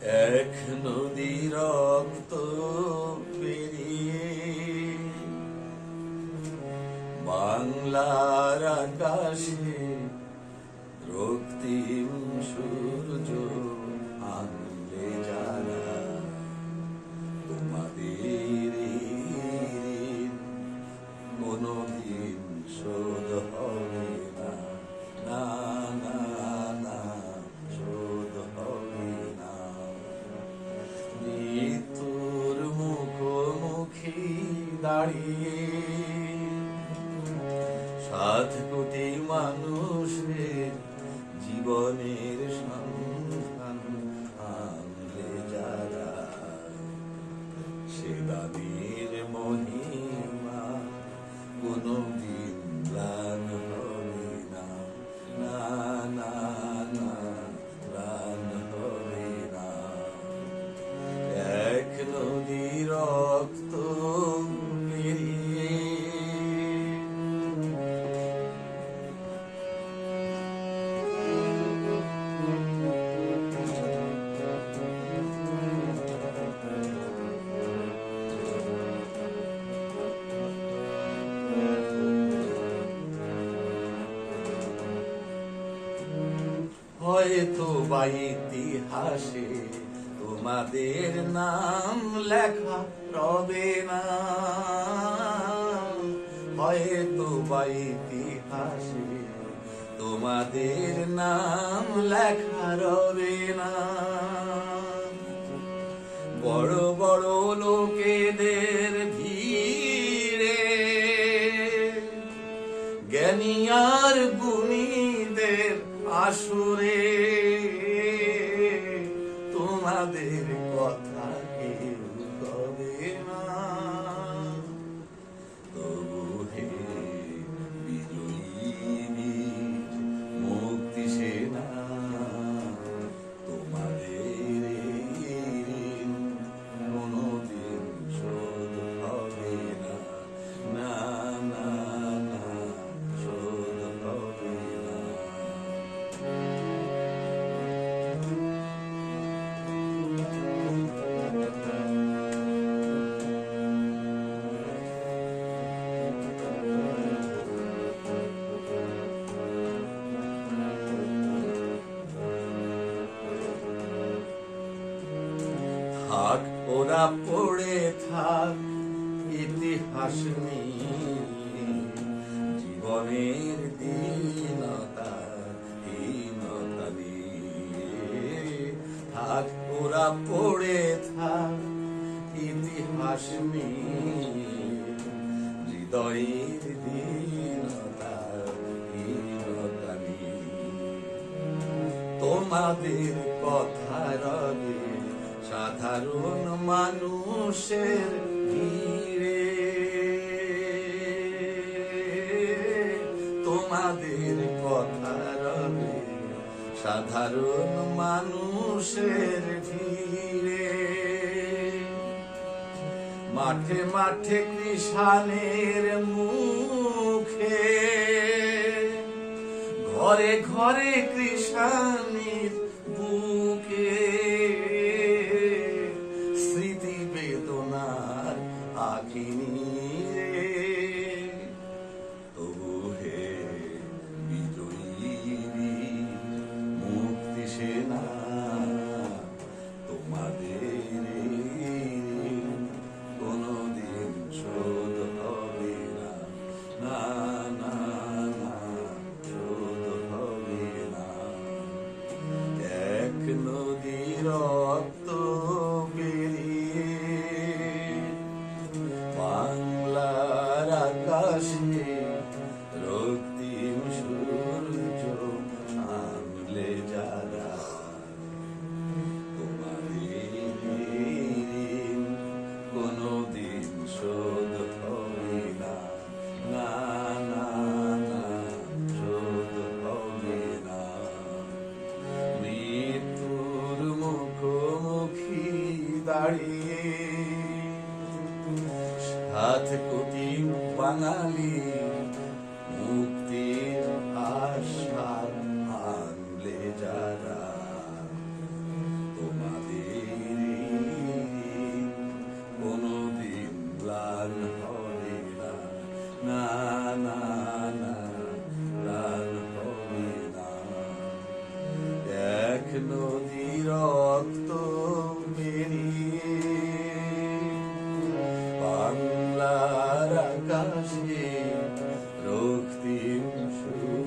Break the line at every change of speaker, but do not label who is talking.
এক নদী রক্ত পেরিয়ে বাংলার আকাশে রক্তিম সূর্য আনলে যারা তোমাদের কোনদিন শোধ হবে দাঁড়িয়ে। সাত কোটি মানুষের জীবনের সন্ধান হয়তো বা ইতিহাসে তোমাদের নাম লেখা রবে না। হয়তো বা ইতিহাসে তোমাদের নাম লেখা রবে না। বড় বড় লোকেদের ভিড়ে জ্ঞানী আর গুণীদের আসরে থাক, ওরা পড়ে থাক। ইতিহাস জীবনের দীনতা হীনতা থাক, ওরা পড়ে থাক। ইতিহাস হৃদয়ের দীনতা হীনতা তোমাদের কথা রবে সাধারণ মানুষের ভিড়ে। তোমাদের কথা সাধারণ মানুষের ভিড়ে। মাঠে মাঠে কৃষানের মুখে, ঘরে ঘরে কৃষানের বুকে। সাত কোটি বাঙালি। মুক্তির আশা আনলে যারা তোমাদের কোনদিন লাল হবে না। না না লাল হবে না। এখনও রক্তিম সুর